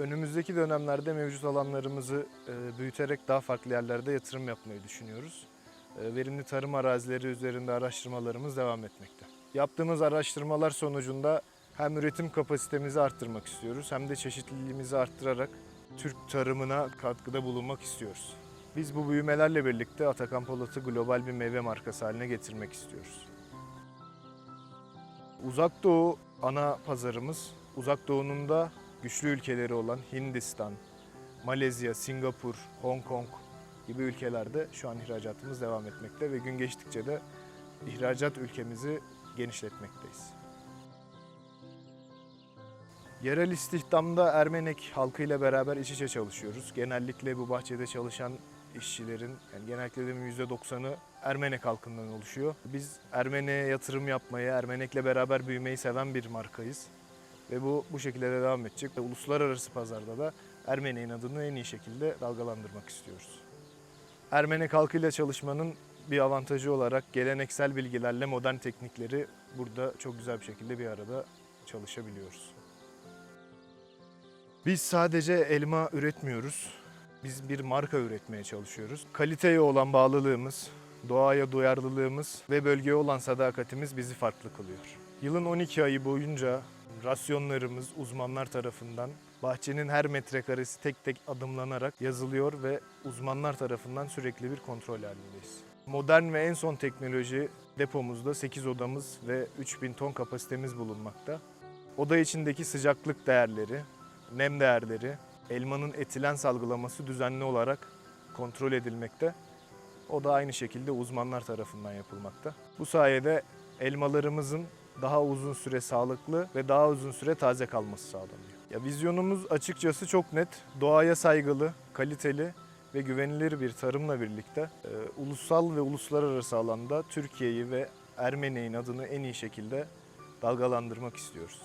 Önümüzdeki dönemlerde mevcut alanlarımızı e, büyüterek daha farklı yerlerde yatırım yapmayı düşünüyoruz. E, Verimli tarım arazileri üzerinde araştırmalarımız devam etmekte. Yaptığımız araştırmalar sonucunda hem üretim kapasitemizi arttırmak istiyoruz hem de çeşitliliğimizi arttırarak Türk tarımına katkıda bulunmak istiyoruz. Biz bu büyümelerle birlikte Atakan Polat'ı global bir meyve markası haline getirmek istiyoruz. Uzak Doğu ana pazarımız. Uzak Doğu'nun da güçlü ülkeleri olan Hindistan, Malezya, Singapur, Hong Kong gibi ülkelerde şu an ihracatımız devam etmekte ve gün geçtikçe de ihracat ülkemizi genişletmekteyiz. Yerel istihdamda Ermenek halkıyla beraber iç içe çalışıyoruz. Genellikle bu bahçede çalışan işçilerin, yani genellikle de %90'ı Ermenek halkından oluşuyor. Biz Ermene'ye yatırım yapmayı, Ermenek'le beraber büyümeyi seven bir markayız. Ve bu bu şekilde de devam edecek. Ve uluslararası pazarda da Ermenek'in adını en iyi şekilde dalgalandırmak istiyoruz. Ermenek halkıyla çalışmanın bir avantajı olarak geleneksel bilgilerle modern teknikleri burada çok güzel bir şekilde bir arada çalışabiliyoruz. Biz sadece elma üretmiyoruz. Biz bir marka üretmeye çalışıyoruz. Kaliteye olan bağlılığımız, doğaya duyarlılığımız ve bölgeye olan sadakatimiz bizi farklı kılıyor. Yılın 12 ayı boyunca rasyonlarımız uzmanlar tarafından bahçenin her metrekaresi tek tek adımlanarak yazılıyor ve uzmanlar tarafından sürekli bir kontrol halindeyiz. Modern ve en son teknoloji depomuzda 8 odamız ve 3000 ton kapasitemiz bulunmakta. Oda içindeki sıcaklık değerleri, nem değerleri, elmanın etilen salgılaması düzenli olarak kontrol edilmekte. O da aynı şekilde uzmanlar tarafından yapılmakta. Bu sayede elmalarımızın daha uzun süre sağlıklı ve daha uzun süre taze kalması sağlanıyor. Ya vizyonumuz açıkçası çok net. Doğaya saygılı, kaliteli ve güvenilir bir tarımla birlikte e, ulusal ve uluslararası alanda Türkiye'yi ve Ermeni'nin adını en iyi şekilde dalgalandırmak istiyoruz.